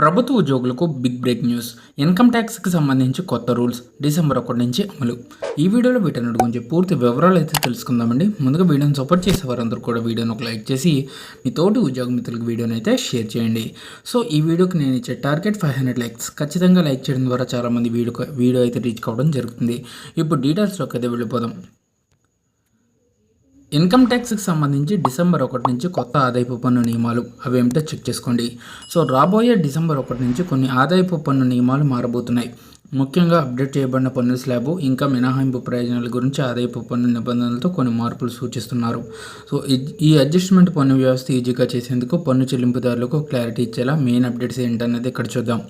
ప్రభుత్వ ఉద్యోగులకు big break news income ట్యాక్స్కి సంబంధించి కొత్త రూల్స్ డిసెంబర్ ఒకటి నుంచి అమలు. ఈ వీడియోలో వీటన్నిటి గురించి పూర్తి వివరాలు అయితే తెలుసుకుందామండి. ముందుగా వీడియోని సపోర్ట్ చేసే వారందరూ కూడా వీడియోని ఒక లైక్ చేసి మీ తోటి ఉద్యోగ మిత్రులకు వీడియోని అయితే షేర్ చేయండి. సో ఈ వీడియోకి నేను ఇచ్చే టార్గెట్ ఫైవ్ హండ్రెడ్ లైక్స్ ఖచ్చితంగా లైక్ చేయడం ద్వారా చాలామంది వీడియో వీడియో అయితే రీచ్ కావడం జరుగుతుంది. ఇప్పుడు డీటెయిల్స్లోకి అయితే వెళ్ళిపోదాం. ఇన్కమ్ ట్యాక్స్కి సంబంధించి డిసెంబర్ ఒకటి నుంచి కొత్త ఆదాయపు పన్ను నియమాలు అవి ఏమిటో చెక్ చేసుకోండి. సో రాబోయే డిసెంబర్ ఒకటి నుంచి కొన్ని ఆదాయపు పన్ను నియమాలు మారబోతున్నాయి. ముఖ్యంగా అప్డేట్ చేయబడిన పన్ను స్లాబ్ ఇంకా మినహాయింపు ప్రయోజనాల గురించి ఆదాయపు పన్ను నిబంధనలతో కొన్ని మార్పులు సూచిస్తున్నారు. సో ఈ- ఈ అడ్జస్ట్మెంట్ పన్ను వ్యవస్థ ఈజీగా చేసేందుకు పన్ను చెల్లింపుదారులకు క్లారిటీ ఇచ్చేలా మెయిన్ అప్డేట్స్ ఏంటనేది ఇక్కడ చూద్దాం.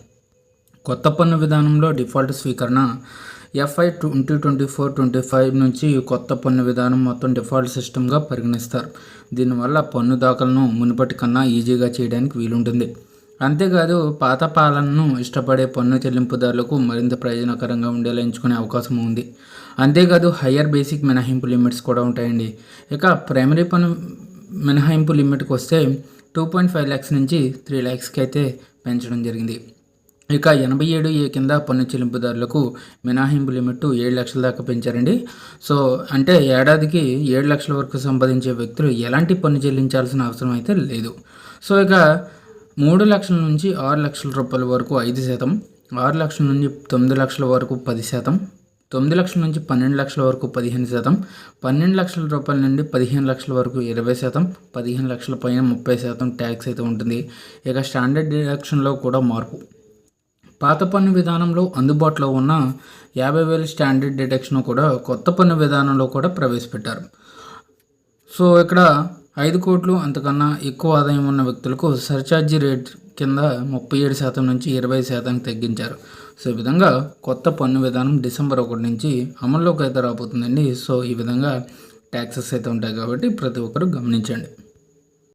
కొత్త పన్ను విధానంలో డిఫాల్ట్ స్వీకరణ FY twenty twenty four twenty five నుంచి కొత్త పన్ను విధానం మొత్తం డిఫాల్ట్ సిస్టమ్గా పరిగణిస్తారు. దీనివల్ల పన్ను దాఖలను మునుపటి కన్నా ఈజీగా చేయడానికి వీలుంటుంది. అంతేకాదు పాత పాలనను ఇష్టపడే పన్ను చెల్లింపుదారులకు మరింత ప్రయోజనకరంగా ఉండేలా ఎంచుకునే అవకాశం ఉంది. అంతేకాదు హయ్యర్ బేసిక్ మినహాయింపు లిమిట్స్ కూడా ఉంటాయండి. ఇక ప్రైమరీ పన్ను మినహాయింపు లిమిట్కి వస్తే టూ పాయింట్ ఫైవ్ ల్యాక్స్ నుంచి త్రీ ల్యాక్స్కి అయితే పెంచడం జరిగింది. ఇక ఎనభై ఏడు ఏ కింద పన్ను చెల్లింపుదారులకు మినహాయింపు లిమిట్ ఏడు లక్షల దాకా పెంచారండి. సో అంటే ఏడాదికి ఏడు లక్షల వరకు సంపాదించే వ్యక్తులు ఎలాంటి పన్ను చెల్లించాల్సిన అవసరం అయితే లేదు. సో ఇక మూడు లక్షల నుంచి ఆరు లక్షల రూపాయల వరకు ఐదు శాతం ఆరు లక్షల నుంచి తొమ్మిది లక్షల వరకు పది శాతం తొమ్మిది లక్షల నుంచి పన్నెండు లక్షల వరకు పదిహేను శాతం పన్నెండు లక్షల రూపాయల నుండి పదిహేను లక్షల వరకు ఇరవై శాతం పదిహేను లక్షల పైన ముప్పై శాతం ట్యాక్స్ అయితే ఉంటుంది. ఇక స్టాండర్డ్ డిడక్షన్లో కూడా మార్పు. పాత పన్ను విధానంలో అందుబాటులో ఉన్న యాభై వేల స్టాండర్డ్ డిడక్షన్ కూడా కొత్త పన్ను విధానంలో కూడా ప్రవేశపెట్టారు. సో ఇక్కడ ఐదు కోట్లు అంతకన్నా ఎక్కువ ఆదాయం ఉన్న వ్యక్తులకు సర్ఛార్జీ రేట్ కింద ముప్పై ఏడు శాతం నుంచి ఇరవై శాతానికి తగ్గించారు. సో ఈ విధంగా కొత్త పన్ను విధానం డిసెంబర్ ఒకటి నుంచి అమల్లోకి అయితే రాబోతుందండి. సో ఈ విధంగా ట్యాక్సెస్ అయితే ఉంటాయి కాబట్టి ప్రతి ఒక్కరు గమనించండి.